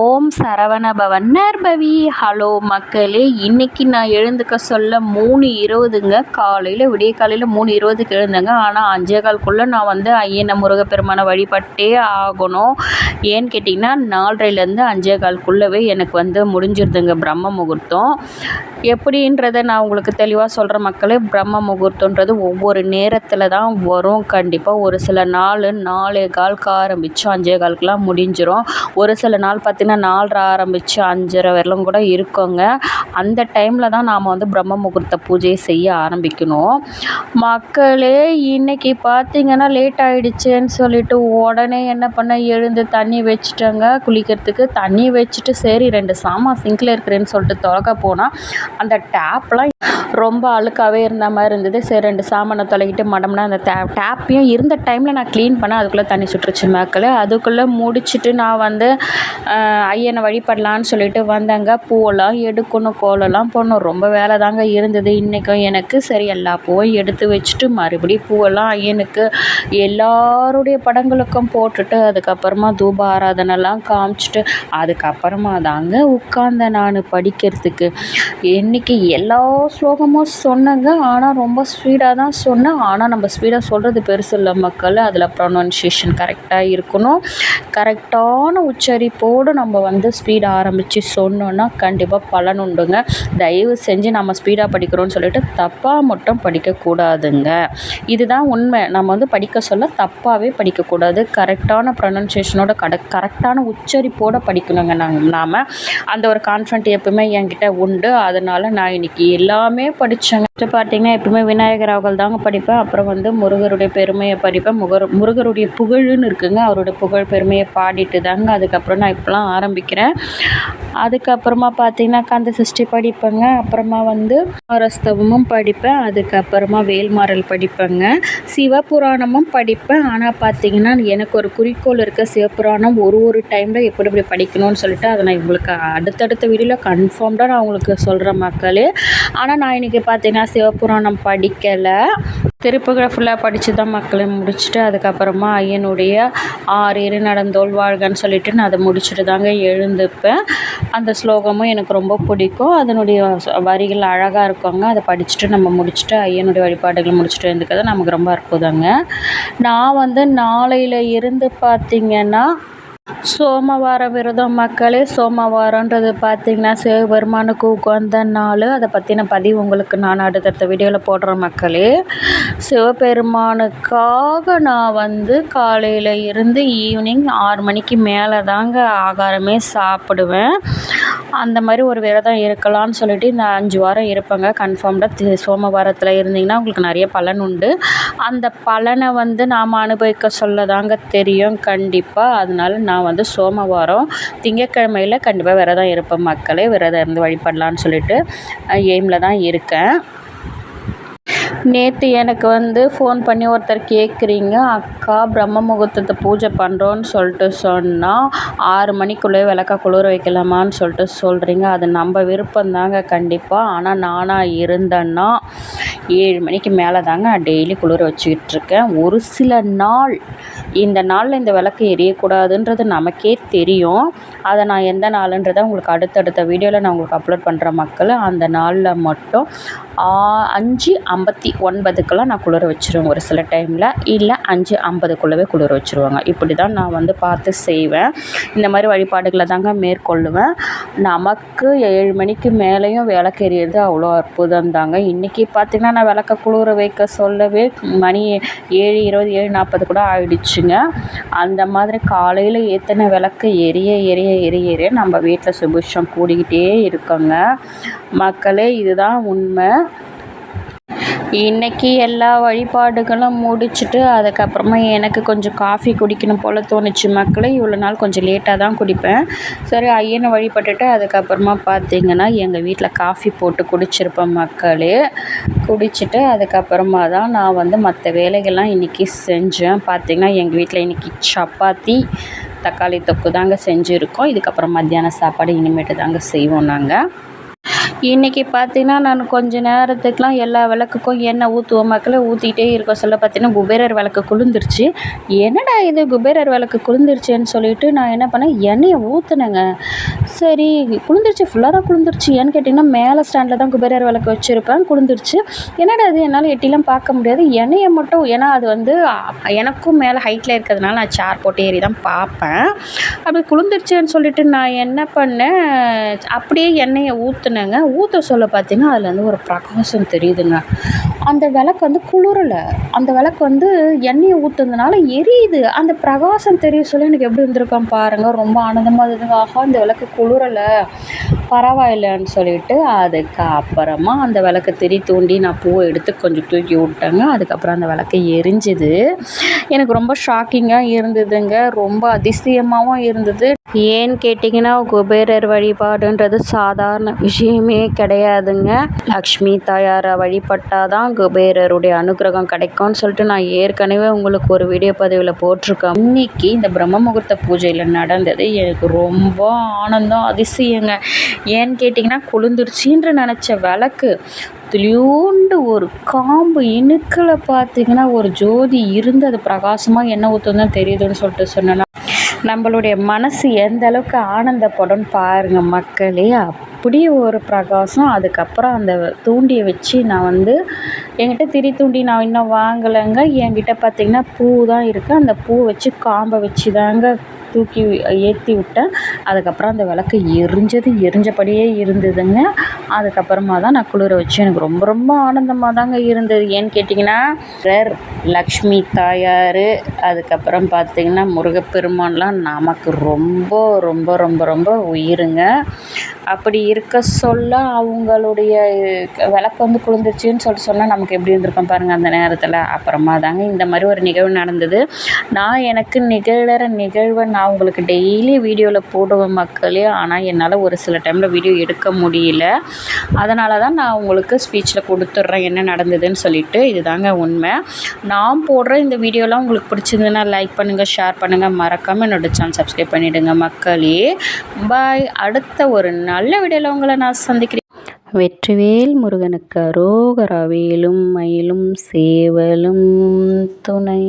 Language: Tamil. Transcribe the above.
ஓம் சரவணபவன் நர்பவி ஹலோ மக்களே இன்னைக்கு நான் எழுந்துக்க சொல்ல மூணு இருபதுங்க. காலையில் விடிய காலையில் மூணு இருபதுக்கு எழுந்தேங்க. ஆனால் அஞ்சே கால்குள்ளே நான் வந்து ஐயனை முருகப்பெருமானை வழிபட்டே ஆகணும். ஏன்னு கேட்டிங்கன்னா நாலரைலேருந்து அஞ்சே கால்குள்ளவே எனக்கு வந்து முடிஞ்சிருதுங்க பிரம்ம முகூர்த்தம். எப்படின்றத நான் உங்களுக்கு தெளிவாக சொல்கிற மக்களே பிரம்ம முகூர்த்தன்றது ஒவ்வொரு நேரத்தில் தான் வரும். கண்டிப்பாக ஒரு சில நாள் நாலே கால்க்கு ஆரம்பித்து அஞ்சே கால்க்குலாம் முடிஞ்சிடும் ஒரு சில நாள் பார்த்தீங்கன்னா நாலரை ஆரம்பித்து அஞ்சரை வரையிலும் கூட இருக்குங்க. அந்த டைமில் தான் நாம் வந்து பிரம்ம முகூர்த்த பூஜையை செய்ய ஆரம்பிக்கணும். மக்களே இன்றைக்கி பார்த்திங்கன்னா லேட் ஆகிடுச்சேன்னு சொல்லிட்டு உடனே என்ன பண்ண எழுந்து தண்ணி வச்சுட்டேங்க. குளிக்கிறதுக்கு தண்ணி வச்சுட்டு சரி ரெண்டு சாமான் சிங்கில் இருக்கிறேன்னு சொல்லிட்டு திறக்க போனால் அந்த டேப்லாம் ரொம்ப அழுக்காகவே இருந்த மாதிரி இருந்தது. சரி ரெண்டு சாமானை தொலைக்கிட்டு மடம்னா அந்த டே டேப்பையும் இருந்த டைமில் நான் க்ளீன் பண்ணேன் அதுக்குள்ளே தண்ணி சுட்டுருச்சு மக்களே. அதுக்குள்ளே முடிச்சுட்டு நான் வந்து ஐயனை வழிபடலான்னு சொல்லிட்டு வந்தேங்க. பூவெல்லாம் எடுக்கணும் கோலம்லாம் போடணும். ரொம்ப வேலை தாங்க இருந்தது. இன்றைக்கும் எனக்கு சரி எல்லா பூவும் எடுத்து வச்சுட்டு மறுபடியும் பூவெல்லாம் ஐயனுக்கு எல்லாருடைய படங்களுக்கும் போட்டுட்டு அதுக்கப்புறமா தூப ஆராதனைலாம் காமிச்சிட்டு அதுக்கப்புறமா தாங்க உட்காந்தேன் நான் படிக்கிறதுக்கு. இன்றைக்கி எல்லா ஸ்லோகமும் சொன்னேங்க. ஆனால் ரொம்ப ஸ்பீடாக தான் சொன்னேன். ஆனால் நம்ம ஸ்பீடாக சொல்கிறது பெருசு இல்லை மக்கள். அதில் ப்ரொனன்சியேஷன் கரெக்டாக இருக்கணும். கரெக்டான உச்சரிப்போடு நம்ம வந்து ஸ்பீட் ஆரம்பித்து சொன்னோன்னா கண்டிப்பாக பலன் உண்டுங்க. தயவு செஞ்சு நம்ம ஸ்பீடாக படிக்கிறோன்னு சொல்லிட்டு தப்பாக மட்டும் படிக்கக்கூடாதுங்க. இதுதான் உண்மை. நம்ம வந்து படிக்க சொல்ல தப்பாகவே படிக்கக்கூடாது. கரெக்டான ப்ரொனன்சியேஷனோட கட கரெக்டான உச்சரிப்போடு படிக்கணுங்க நாங்கள் நாம். அந்த ஒரு கான்ஃபிடென்ட் எப்பவுமே என்கிட்ட உண்டு. அதனால் நான் இன்றைக்கி எல்லாமே படித்தேங்க ஃபஸ்ட்டு பார்த்தீங்கன்னா எப்பவுமே விநாயகர் அவர்கள் தாங்க படிப்பேன். அப்புறம் வந்து முருகருடைய பெருமையை படிப்பேன். முகர் முருகருடைய புகழுன்னு இருக்குங்க. அவருடைய புகழ் பெருமையை பாடிட்டு தாங்க அதுக்கப்புறம் நான் இப்போலாம் ஆரம்பிக்கிறேன். அதுக்கப்புறமா பார்த்தீங்கன்னா கந்த சஷ்டி படிப்பேங்க. அப்புறமா வந்து ஆரஸ்தவமும் படிப்பேன். அதுக்கப்புறமா வேல்மாறல் படிப்பேங்க. சிவபுராணமும் படிப்பேன். ஆனால் பார்த்தீங்கன்னா எனக்கு ஒரு குறிக்கோள் இருக்க சிவபுராணம் ஒரு ஒரு டைமில் எப்படி எப்படி படிக்கணும்னு சொல்லிட்டு அதை நான் உங்களுக்கு அடுத்தடுத்த வீடியோவில் கன்ஃபார்ம்டாக நான் உங்களுக்கு சொல்கிறேன் மக்களே. ஆனால் நான் இன்றைக்கி பார்த்தீங்கன்னா சிவபுராணம் படிக்கலை. திருப்புகளை ஃபுல்லாக படித்து தான் மக்களை முடிச்சுட்டு அதுக்கப்புறமா ஐயனுடைய ஆறு இரு நடந்தோள் வாழ்கன்னு சொல்லிட்டு நான் அதை முடிச்சுட்டு தாங்க எழுந்துப்பேன். அந்த ஸ்லோகமும் எனக்கு ரொம்ப பிடிக்கும். அதனுடைய வரிகள் அழகாக இருக்குங்க. அதை படிச்சுட்டு நம்ம முடிச்சுட்டு ஐயனுடைய வழிபாடுகளை முடிச்சுட்டு இருந்துக்கிறது நமக்கு ரொம்ப அற்புதங்க. நான் வந்து நாளையில் இருந்து பார்த்திங்கன்னா சோமவார விரதம் மக்களே சோமவாரன்றது பார்த்திங்கன்னா சிவபெருமானுக்கு உகந்த நாள். அதை பற்றின பதிவு உங்களுக்கு நான் அடுத்தடுத்த வீடியோவில் போடுற மக்களே. சிவபெருமானுக்காக நான் வந்து காலையில் இருந்து ஈவினிங் ஆறு மணிக்கு மேலே தாங்க ஆகாரமே சாப்பிடுவேன். அந்த மாதிரி ஒரு விரதம் இருக்கலாம்னு சொல்லிட்டு இந்த அஞ்சு வாரம் இருப்பேங்க. கன்ஃபார்ம்டாக சோமவாரத்தில் இருந்தீங்கன்னா உங்களுக்கு நிறைய பலன் உண்டு. அந்த பலனை வந்து நாம் அனுபவிக்க சொல்ல தாங்க தெரியும் கண்டிப்பாக அதனால நான் வந்து சோமவாரம் திங்கட்கிழமையில் கண்டிப்பாக விரதம் இருப்பேன் மக்களே. விரதம் இருந்து வழிபடலான்னு சொல்லிட்டு எய்மில் தான் இருக்கேன். நேற்று எனக்கு வந்து ஃபோன் பண்ணி ஒருத்தர் கேட்குறீங்க அக்கா பிரம்ம முகூர்த்தத்தை பூஜை பண்ணுறோன்னு சொல்லிட்டு சொன்னால் ஆறு மணிக்குள்ளே விளக்க குளிர வைக்கலாமான்னு சொல்லிட்டு சொல்கிறீங்க அது நம்ம விருப்பம் தாங்க கண்டிப்பாக ஆனால் நானாக இருந்தேன்னா ஏழு மணிக்கு மேலே தாங்க நான் டெய்லி குளிர வச்சுக்கிட்டுருக்கேன். ஒரு சில நாள் இந்த நாளில் இந்த விளக்கு எரியக்கூடாதுன்றது நமக்கே தெரியும். அதை நான் எந்த நாளுன்றதை உங்களுக்கு அடுத்தடுத்த வீடியோவில் நான் உங்களுக்கு அப்லோட் பண்ணுற மக்கள் அந்த நாளில் மட்டும் அஞ்சு ஐம்பத்தி ஒன்பதுக்கெல்லாம் நான் குளிர வச்சுருவேன் ஒரு சில டைமில் இல்லை அஞ்சு ஐம்பதுக்குள்ளவே குளிர வச்சுருவாங்க. இப்படி தான் நான் வந்து பார்த்து செய்வேன். இந்த மாதிரி வழிபாடுகளை தாங்க மேற்கொள்ளுவேன். நமக்கு ஏழு மணிக்கு மேலேயும் விளக்கு எரியது அவ்வளோ அற்புதம் தாங்க. இன்றைக்கி பார்த்திங்கன்னா நான் விளக்க குளிர வைக்க சொல்லவே மணி ஏழு இருபது ஏழு நாற்பது கூட ஆயிடுச்சுங்க. அந்த மாதிரி காலையில் ஏற்றின விளக்கு எரிய எரிய எரிய எரிய நம்ம வீட்டில் சுபிஷம் கூடிக்கிட்டே இருக்கோங்க. மக்களே இதுதான் உண்மை. இன்றைக்கி எல்லா வழிபாடுகளும் முடிச்சுட்டு அதுக்கப்புறமா எனக்கு கொஞ்சம் காஃபி குடிக்கணும் போல் தோணுச்சு மக்களே. இவ்வளோ நாள் கொஞ்சம் லேட்டாக தான் குடிப்பேன். சரி ஐயனை வழிபட்டுட்டு அதுக்கப்புறமா பார்த்திங்கன்னா எங்கள் வீட்டில் காஃபி போட்டு குடிச்சிருப்பேன் மக்களே. குடிச்சிட்டு அதுக்கப்புறமா தான் நான் வந்து மற்ற வேலைகள்லாம் இன்றைக்கி செஞ்சேன். பார்த்திங்கன்னா எங்கள் வீட்டில் இன்றைக்கி சப்பாத்தி தக்காளி தொக்கு தாங்க செஞ்சுருக்கோம். இதுக்கப்புறம் மத்தியான சாப்பாடு இனிமேட்டு தாங்க செய்வோம் நாங்கள் இன்றைக்கி பார்த்தீங்கன்னா நான் கொஞ்ச நேரத்துக்குலாம் எல்லா விளக்குக்கும் எண்ணெய் ஊற்றுவோம் மக்களே ஊற்றிக்கிட்டே இருக்க சொல்ல பார்த்தீங்கன்னா குபேரர் விளக்கு குளிர்ந்துருச்சு. என்னடா இது? குபேரர் விளக்கு குளிர்ந்துருச்சேன்னு சொல்லிட்டு நான் என்ன பண்ணேன்? எண்ணெயை ஊற்றுனேங்க சரி குளிர்ந்துருச்சு. ஃபுல்லாக தான் குளிர்ந்துருச்சு. ஏன்னு கேட்டிங்கன்னா மேலே ஸ்டாண்டில் தான் குபேரர் விளக்கு வச்சுருப்பேன். குளிர்ந்துருச்சு. என்னடா இது? என்னால் எட்டிலாம் பார்க்க முடியாது. எண்ணெயை மட்டும் ஏன்னா அது வந்து எனக்கும் மேலே ஹைட்டில் இருக்கிறதுனால நான் சேர் போட்டு ஏறி தான் பார்ப்பேன். அப்படி குளிர்ந்துருச்சுன்னு சொல்லிட்டு நான் என்ன பண்ணேன்? அப்படியே எண்ணெயை ஊற்றுனேங்க ஊற்ற சொல்ல பார்த்தீங்கன்னா அதில் வந்து ஒரு பிரகாசம் தெரியுதுங்க. அந்த விளக்கு வந்து குளிரலை. அந்த விளக்கு வந்து எண்ணெயை ஊற்றுனதுனால எரியுது. அந்த பிரகாசம் தெரிய சொல்லி எனக்கு எப்படி இருந்திருக்கான் பாருங்கள் ரொம்ப ஆனந்தமாக இருந்ததுக்காக ஆஹா இந்த விளக்கு குளிரலை. பரவாயில்லைன்னு சொல்லிட்டு அதுக்கு அப்புறமா அந்த விளக்கு திரி தூண்டி நான் பூவை எடுத்து கொஞ்சம் தூக்கி விட்டேங்க. அதுக்கப்புறம் அந்த விளக்கு எரிஞ்சுது. எனக்கு ரொம்ப ஷாக்கிங்காக இருந்ததுங்க. ரொம்ப அதிசயமாகவும் இருந்தது. ஏன்னு கேட்டிங்கன்னா குபேரர் வழிபாடுன்றது சாதாரண விஷயமே கிடையாதுங்க. லக்ஷ்மி தாயாரை வழிபட்டால் தான் குபேரருடைய அனுகிரகம் கிடைக்கும்னு சொல்லிட்டு நான் ஏற்கனவே உங்களுக்கு ஒரு வீடியோ பதிவில் போட்டிருக்கேன். இன்னைக்கு இந்த பிரம்ம முகூர்த்த பூஜையில் நடந்தது. எனக்கு ரொம்ப ஆனந்தம் அதிசயங்க. ஏன்னு கேட்டிங்கன்னா குளிர்ந்துருச்சின்ற நினச்ச விளக்கு துளியூண்டு ஒரு காம்பு இணுக்கில் பார்த்தீங்கன்னா ஒரு ஜோதி இருந்து அது பிரகாசமாக என்ன ஊற்றுன்னு தெரியுதுன்னு சொல்லிட்டு சொன்னேன்னா நம்மளுடைய மனசு எந்த அளவுக்கு ஆனந்தப்படும் பாருங்க மக்களே அப்படியே ஒரு பிரகாசம். அதுக்கப்புறம் அந்த தூண்டியை வச்சு நான் வந்து என்கிட்ட திரி தூண்டி நான் இன்னும் வாங்கலைங்க. என்கிட்ட பார்த்திங்கன்னா பூ தான் இருக்குது அந்த பூ வச்சு காம்பை வச்சு தாங்க தூக்கி ஏற்றி விட்டேன். அதுக்கப்புறம் அந்த விளக்கு எரிஞ்சது எரிஞ்சபடியே இருந்ததுங்க. அதுக்கப்புறமா தான் நான் குளிர வச்சு எனக்கு ரொம்ப ரொம்ப ஆனந்தமாக தாங்க இருந்தது. ஏன்னு கேட்டிங்கன்னா லக்ஷ்மி தாயார் அதுக்கப்புறம் பார்த்திங்கன்னா முருகப்பெருமான்லாம் நமக்கு ரொம்ப ரொம்ப ரொம்ப ரொம்ப உயிருங்க. அப்படி இருக்க சொல்ல அவங்களுடைய விளக்கு வந்து குளிர்ந்துச்சுன்னு சொல்லிட்டு சொன்னால் நமக்கு எப்படி இருந்திருக்கும் பாருங்கள் அந்த நேரத்தில். அப்புறமா தாங்க இந்த மாதிரி ஒரு நிகழ்வு நடந்தது. நான் எனக்கு நிகழற நிகழ்வை நான் உங்களுக்கு டெய்லி வீடியோவில் போடுவேன் மக்களே. ஆனால் என்னால் ஒரு சில டைமில் வீடியோ எடுக்க முடியல. அதனால தான் நான் உங்களுக்கு ஸ்பீச்சில் கொடுத்துட்றேன் என்ன நடந்ததுன்னு சொல்லிட்டு. இதுதாங்க உண்மை. நான் போடுற இந்த வீடியோலாம் உங்களுக்கு பிடிச்சிருந்ததுன்னா லைக் பண்ணுங்கள் ஷேர் பண்ணுங்கள் மறக்காமல் என்னோடய சேனல் சப்ஸ்கிரைப் பண்ணிவிடுங்க மக்களே. பாய் அடுத்த ஒரு நல்ல வீடியோவில் உங்களை நான் சந்திக்கிறேன். வெற்றிவேல் முருகனுக்கு அரோகரா வேலும் மயிலும் சேவலும் துணை.